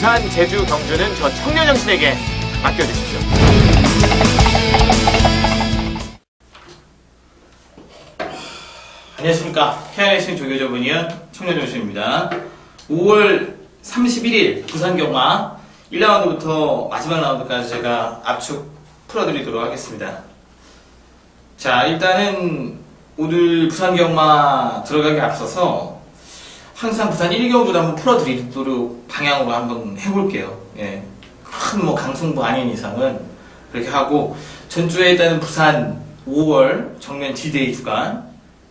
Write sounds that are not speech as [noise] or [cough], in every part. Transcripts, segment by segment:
부산, 제주, 경주는 저 청년영 신에게 맡겨주십시오. 안녕하십니까. KR신 조교저분이은 청년정신입니다. 5월 31일 부산 경마 1라운드부터 마지막 라운드까지 제가 압축 풀어드리도록 하겠습니다. 자, 일단은 오늘 부산 경마 들어가기 앞서서 항상 부산 1경주를 한번 풀어드리도록 방향으로 한번 해볼게요. 예. 큰 뭐 강승부 아닌 이상은 그렇게 하고 전주에 일단은 부산 5월 정면 D-Day 주간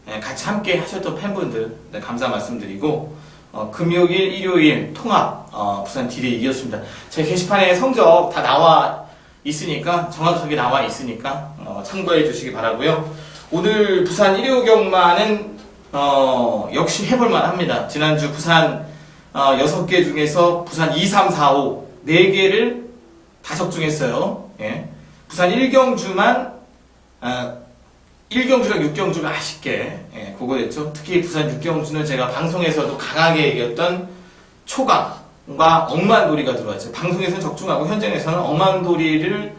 예, 같이 함께 하셨던 팬분들 네, 감사 말씀드리고 어, 금요일, 일요일 통합 어, 부산 D-Day이었습니다. 제 게시판에 성적 다 나와 있으니까 정확하게 나와 있으니까 어, 참고해 주시기 바라고요. 오늘 부산 1호 경마는 어, 역시 해볼 만 합니다. 지난주 부산 어, 6개 중에서 부산 2, 3, 4, 5 4개를 다 적중했어요. 예. 부산 1경주만 아, 1경주랑 6경주가 아쉽게 예, 그거 됐죠. 특히 부산 6경주는 제가 방송에서도 강하게 얘기했던 초강과 억만돌이가 들어왔죠. 방송에서는 적중하고 현장에서는 억만돌이를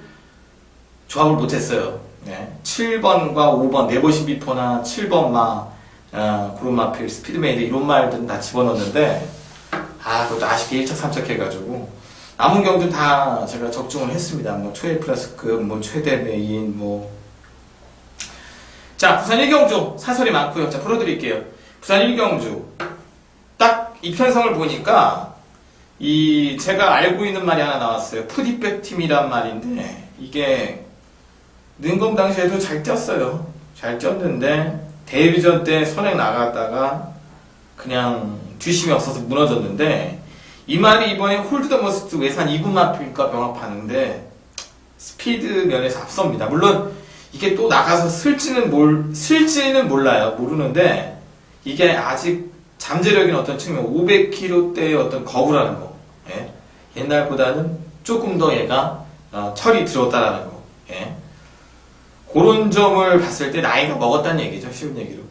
조합을 못했어요. 예, 7번과 5번 네버시 비포나 7번 마 어, 구름마필 스피드메이드 이런 말들은 다 집어넣었는데 아 그것도 아쉽게 1차 3차 해가지고 남은 경주는 다 제가 적중을 했습니다. 뭐 최애 플러스급, 뭐 최대 메인, 뭐 자, 부산 1경주 사설이 많고요. 자, 풀어드릴게요. 부산 1경주 딱 이 편성을 보니까 이 제가 알고 있는 말이 하나 나왔어요. 푸디백 팀이란 말인데 이게 능검 당시에도 잘 뛰었어요. 잘 뛰었는데 데뷔전 때 선행 나갔다가 그냥 뒷심이 없어서 무너졌는데 이 말이 이번에 홀드 더 머스트 외산 2분 마필과 병합하는데 스피드 면에서 앞섭니다. 물론 이게 또 나가서 쓸지는 몰, 쓸지는 몰라요. 모르는데, 이게 아직 잠재력인 어떤 측면, 500km대의 어떤 거부라는 거. 예? 옛날보다는 조금 더 얘가, 어, 철이 들었다라는 거. 예? 그런 점을 봤을 때 나이가 먹었다는 얘기죠. 쉬운 얘기로.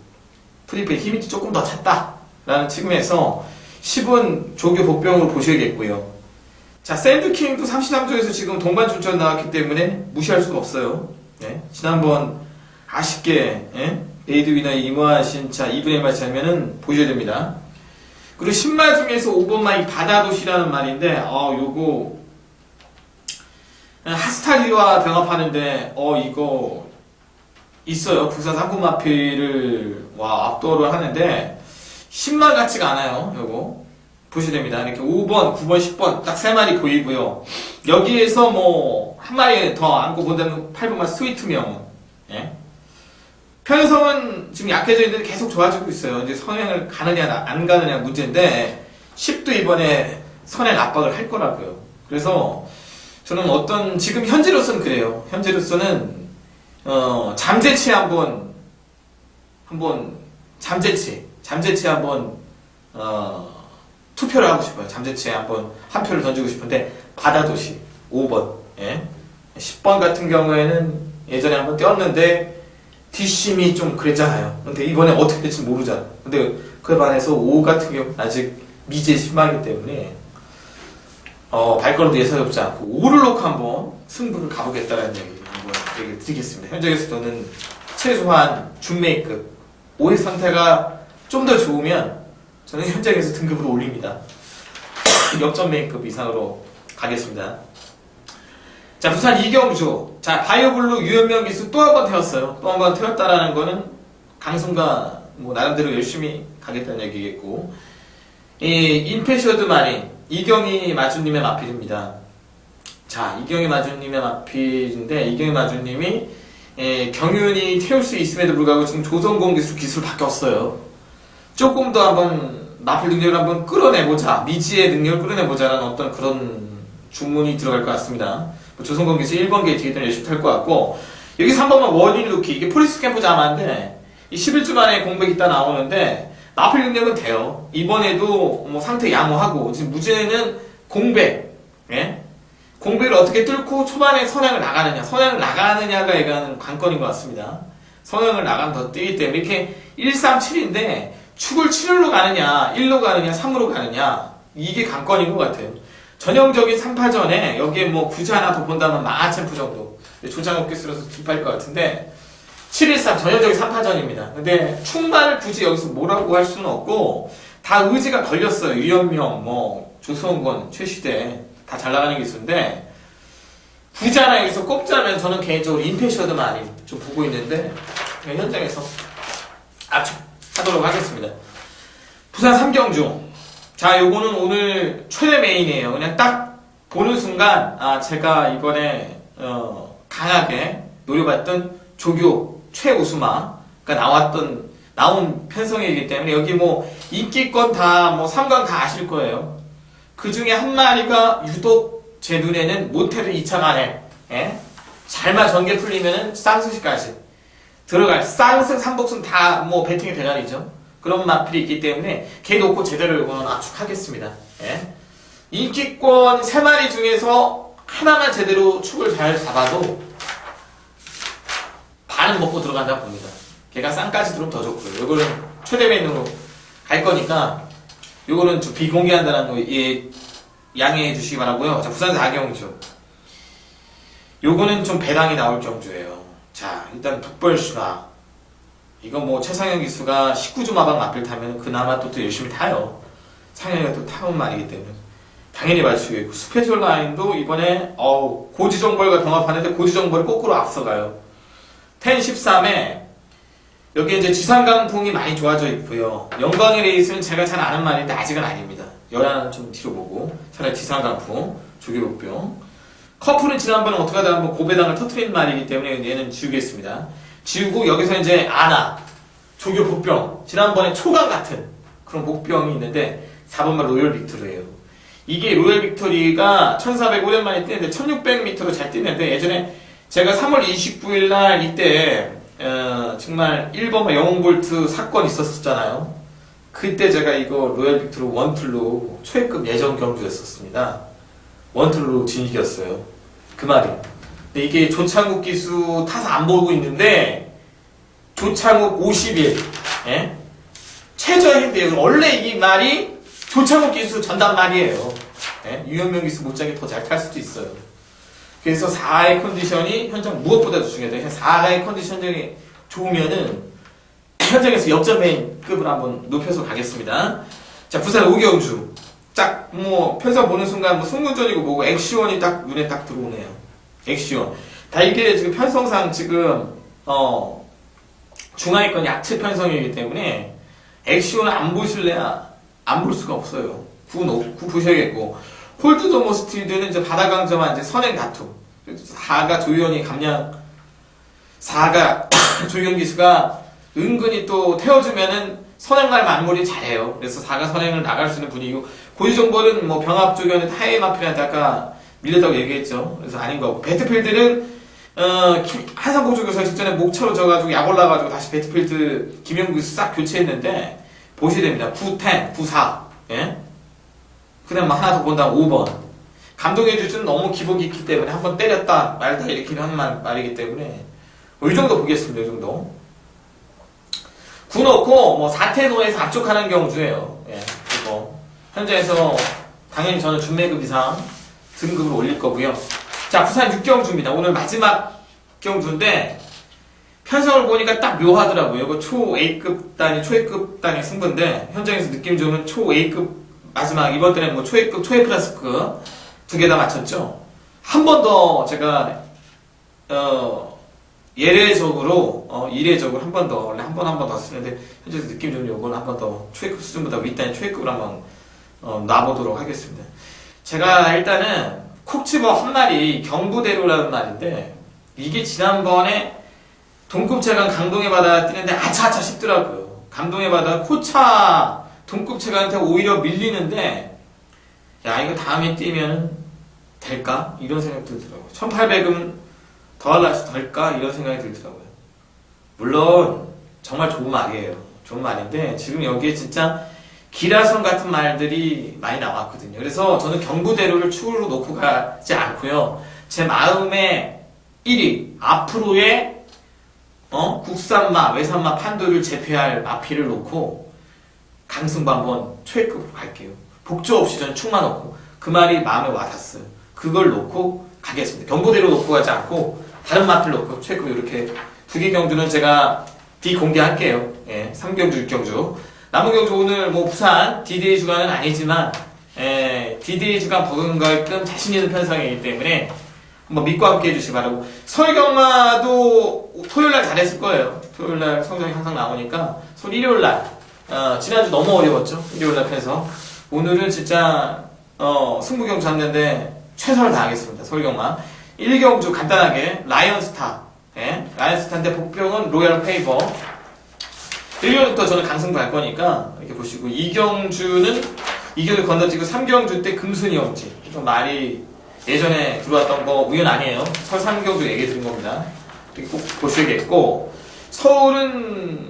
프리페이 힘이 조금 더 찼다. 라는 측면에서 10은 조교 복병으로 보셔야겠고요. 자, 샌드킹도 33조에서 지금 동반 출전 나왔기 때문에 무시할 수가 없어요. 예? 지난번 아쉽게 예? 레이드 위너 이모한 신차 2분의 마치 하면은 보셔야 됩니다. 그리고 10마 중에서 5번마 이 바다도시라는 말인데 어 요거 하스타리와 병합하는데 어 이거 있어요. 부산 상구마피를 와 압도를 하는데 10마 같지가 않아요. 요거 보셔야 됩니다. 이렇게 5번, 9번, 10번 딱 세 마리 보이고요. 여기에서 뭐 한 마리 더 안고 본다면 8번만 스위트명. 예? 편성은 지금 약해져 있는데 계속 좋아지고 있어요. 이제 선행을 가느냐 안 가느냐 문제인데 10도 이번에 선행 압박을 할 거라고요. 그래서 저는 어떤 지금 현재로서는 그래요. 현재로서는 어, 잠재치 한번 한번 잠재치 잠재치 한번 어, 투표를 하고 싶어요. 잠재치에 한번 한 표를 던지고 싶은데 바다도시 5번 예? 10번 같은 경우에는 예전에 한번 뛰었는데 뒷심이 좀 그랬잖아요. 근데 이번에 어떻게 될지 모르잖아. 근데 그에 반해서 5 같은 경우 아직 미지의 신망이기 때문에 어, 발걸음도 예사롭지 않고 5를 놓고 한번 승부를 가보겠다는 얘기 얘기 드리겠습니다. 현장에서 저는 최소한 준메이급 5의 상태가 좀 더 좋으면 저는 현장에서 등급을 올립니다. [coughs] 역전 메이크업 이상으로 가겠습니다. 자, 부산 이경주. 자, 바이오블루 유현명 기수 또 한 번 태웠어요. 또 한 번 태웠다라는 거는 강승과 뭐 나름대로 열심히 가겠다는 얘기겠고. 이 인페셔드 마린 이경희 마주님의 마필입니다. 자, 이경희 마주님의 마필인데 이경희 마주님이 예, 경윤이 태울 수 있음에도 불구하고 지금 조성공 기수 기술 바뀌었어요. 조금 더 한번 마필 능력을 한번 끌어내보자 미지의 능력을 끌어내보자라는 어떤 그런 주문이 들어갈 것 같습니다 뭐 조성건 기수 1번 게이트기든 열심히 탈 것 같고 여기 3번만 원인 루키 이게 포리스 캠프 자마인데 이 11주 만에 공백 있다 나오는데 마필 능력은 돼요 이번에도 뭐 상태 양호하고 지금 무죄는 공백 예? 공백을 어떻게 뚫고 초반에 선행을 나가느냐 선행을 나가느냐가 얘가는 관건인 것 같습니다 선행을 나가면 더 뛰기 때문에 이렇게 1, 3, 7인데 축을 7로 가느냐, 1로 가느냐, 3으로 가느냐, 이게 관건인 것 같아요. 전형적인 3파전에 여기에 뭐 굳이 하나 더 본다면 마하챔프 정도. 조장욱 기수로서 뒷팔 것 같은데 713 전형적인 3파전입니다. 근데 충만을 굳이 여기서 뭐라고 할 수는 없고 다 의지가 걸렸어요. 유현명, 뭐 조성권, 최시대 다 잘 나가는 기수인데 하나 여기서 꼽자면 저는 개인적으로 임페셔드 많이 좀 보고 있는데 그냥 현장에서 압축하도록 하겠습니다. 부산 삼경주. 자, 요거는 오늘 최대 메인이에요. 그냥 딱 보는 순간, 아, 제가 이번에, 어, 강하게 노려봤던 조교 최우수마가 나왔던, 나온 편성이기 때문에 여기 뭐, 인기권 다, 뭐, 3관 다 아실 거예요. 그 중에 한 마리가 유독 제 눈에는 모텔을 2차 만에, 예? 잘만 전개 풀리면은 쌍수시까지 들어갈, 쌍승, 삼복승 다 뭐, 배팅이 대가리죠. 그런 마필이 있기 때문에 걔 놓고 제대로 이거는 압축하겠습니다. 예. 인기권 3마리 중에서 하나만 제대로 축을 잘 잡아도 반은 먹고 들어간다 봅니다. 걔가 쌍까지 들어오면 더 좋고요. 이거는 최대 메인으로 갈 거니까 요거는 좀 비공개한다는 거 예, 양해해 주시기 바라고요. 자, 부산 4경주. 요거는 좀 배당이 나올 경주예요. 자, 일단 북벌수가 이거 뭐 최상현 기수가 19주 마방 마필 타면 그나마 또, 또 열심히 타요. 상현이가 또 타온 말이기 때문에 당연히 맞추겠고 스페셜 라인도 이번에 고지정벌과 경합하는데 고지정벌이 거꾸로 앞서가요. 10, 13에 여기 이제 지상강풍이 많이 좋아져 있고요. 영광의 레이스는 제가 잘 아는 말인데 아직은 아닙니다. 열한 좀 뒤로 보고 차라리 지상강풍, 조개복병. 커플은 지난번에 어떻게 하다 한번 고배당을 터트린 말이기 때문에 얘는 지우겠습니다. 지우고 여기서 이제 아나, 조교 복병, 지난번에 초강 같은 그런 복병이 있는데 4번만 로열 빅토리예요. 이게 로열 빅토리가 1405년 만에 뛰는데 1600m로 잘 뛰는데 예전에 제가 3월 29일 날 이때 어, 정말 1번만 영웅볼트 사건 있었었잖아요. 그때 제가 이거 로열 빅토리 원툴로 최급 예전 경주였었습니다. 원툴로 진이겼어요. 그 말이. 근데 이게 조창욱 기수 타서 안 보고 있는데 조창욱 50일 예? 최저인데요. 원래 이 말이 조창욱 기수 전담 말이에요. 예? 유현명 기수 못지않게 더 잘 탈 수도 있어요. 그래서 4의 컨디션이 현장 무엇보다도 중요해요. 4의 컨디션이 좋으면은 현장에서 역전맨급을 한번 높여서 가겠습니다. 자, 부산 오경주. 딱, 뭐, 편성 보는 순간, 뭐, 승문전이고 뭐고, 액시원이 딱 눈에 딱 들어오네요. 액시원. 다 이게 지금 편성상 지금, 어, 중하위권 약체 편성이기 때문에, 액시원을 안 보실래야 안 볼 수가 없어요. 구, 놓, 구 보셔야겠고. 홀드 더머 스틸드는 이제 바다강점한 이제 선행 다툼. 4가 조현이 감량, 4가 [coughs] 조현 기수가 은근히 또 태워주면은 선행갈 만물이 잘해요. 그래서 4가 선행을 나갈 수 있는 분위기고, 고지정보는 뭐 병합 조견은 타임 앞이한테 아까 밀렸다고 얘기했죠. 그래서 아닌 거고. 배트필드는, 어, 김- 한상공주교사 직전에 목차로 져가지고 약 올라가지고 다시 배트필드 기수 싹 교체했는데, 보셔야 됩니다. 9, 10, 9, 4. 예? 그 다음 하나 더 본다면 5번. 감독의 주주는 너무 기복이 있기 때문에 한번 때렸다 말다 이렇게 하는 말, 말이기 때문에 뭐이 정도 보겠습니다. 이 정도. 구 넣고 뭐 사태노에서 압축하는 경주예요. 예, 이거 현재에서 당연히 저는 준매급 이상 등급을 올릴 거고요. 자 부산 6경주입니다. 오늘 마지막 경주인데 편성을 보니까 딱 묘하더라고요. 이거 초 A급 단위, 초 A급 단위 승부인데 현장에서 느낌 좋으면 초 A급 마지막 이번 때는 뭐 초회급, 초회 플러스급 두 개 다 맞췄죠. 한 번 더 제가 어 예례적으로 어 이례적으로 한 번 더 원래 한 번 한 번 더 쓰는데 현재 느낌 좀 요거는 한 번 더 초회급 수준보다 윗단위 초회급을 한번 어 놔보도록 하겠습니다. 제가 일단은 콕 집어 한 마리 경부대로라는 말인데 이게 지난번에 동급체간 강동의 바다 뛰는데 아차아차 싶더라고요. 감동의 바다 코차 동급체간한테 오히려 밀리는데 야 이거 다음에 뛰면 될까? 이런 생각 들더라고요. 1800은 더 할라 해서 될까? 이런 생각이 들더라고요. 물론 정말 좋은 말이에요. 좋은 말인데 지금 여기에 진짜 기라성 같은 말들이 많이 나왔거든요. 그래서 저는 경부대로를 축으로 놓고 가지 않고요. 제 마음의 1위 앞으로의 어? 국산마, 외산마 판도를 제패할 마피를 놓고 강승부 한번 초회급으로 갈게요. 복조 없이 저는 축만 넣고 그 말이 마음에 와닿았어요. 그걸 놓고 가겠습니다. 경보대로 놓고 가지 않고 다른 마트를 놓고 최고 이렇게 두 개 경주는 제가 비공개할게요. 예, 3경주, 6경주. 남은 경주 오늘 뭐 부산 D-Day 주간은 아니지만 예, D-Day 주간 버금갈끔 자신 있는 편성이기 때문에 한번 믿고 함께 해주시기 바라고 설경마도 토요일날 잘했을 거예요. 토요일날 성적이 항상 나오니까 설 일요일날 어, 지난주 너무 어려웠죠. 일요일날 편성 오늘은 진짜 어, 승부경 잡는데 최선을 다하겠습니다. 설경마 1경주 간단하게 라이언스타 예? 라이언스타인데 복병은 로얄 페이버 1경주부터 저는 강승부 할 거니까 이렇게 보시고 2경주는 2경주 건너뛰고 3경주 때 금순이 형지 좀 말이 예전에 들어왔던 거 우연 아니에요. 설 3경주 얘기 드린 겁니다. 이렇게 꼭 보셔야겠고 서울은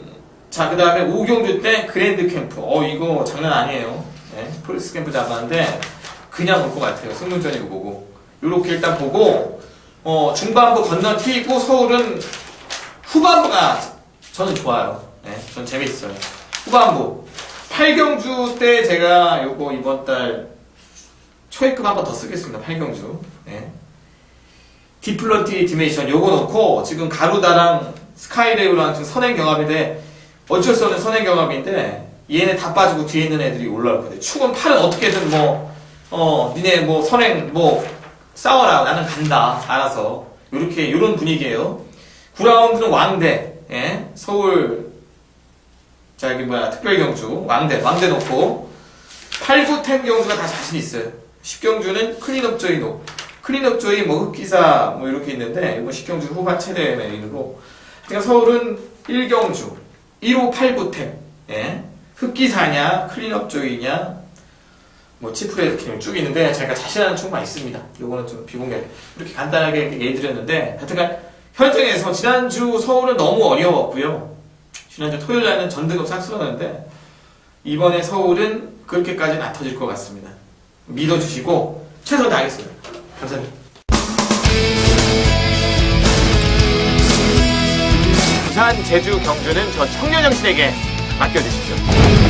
자 그 다음에 5경주 때 그랜드 캠프 어 이거 장난 아니에요. 예, 폴리스 캠프 잡았는데 그냥 올 것 같아요. 승문전이고 보고 요렇게 일단 보고 어, 중반부 건너뛰고 서울은 후반부가 저는 좋아요. 예, 전 재밌어요. 후반부 8경주 때 제가 요거 이번 달 초회급 한번 더 쓰겠습니다. 8경주. 예. 디플런티 디메이션 요거 놓고 지금 가루다랑 스카이레이랑 지금 선행 경합인데 어쩔 수 없는 선행 경합인데 얘네 다 빠지고 뒤에 있는 애들이 올라올 거예요. 축은 팔은 어떻게든 뭐 어, 니네 뭐 선행 뭐 싸워라 나는 간다 알아서 요렇게 요런 분위기예요. 9라운드는 왕대 예? 서울 자 여기 뭐야 특별경주 왕대 왕대 놓고 8, 9, 10 경주가 다 자신 있어요. 10경주는 클린업 조이 놓 클린업 조이 뭐 흑기사 뭐 이렇게 있는데 이번 10경주 후반 최대 메인으로 그러니까 서울은 1경주 1호 8, 9, 10 예? 흑기사냐 클린업 조이냐 뭐 치프레 이렇게 쭉 있는데 제가 자신하는 축만 있습니다. 요거는 좀 비공개 이렇게 간단하게 얘기 드렸는데 하여튼간 현장에서 지난주 서울은 너무 어려웠고요. 지난주 토요일 날은 전등급 싹쓸었는데 이번에 서울은 그렇게까지는 안 터질 것 같습니다. 믿어주시고 최선 다하겠습니다. 감사합니다. 부산, 제주, 경주는 저 청년영신에게 맡겨주십시오.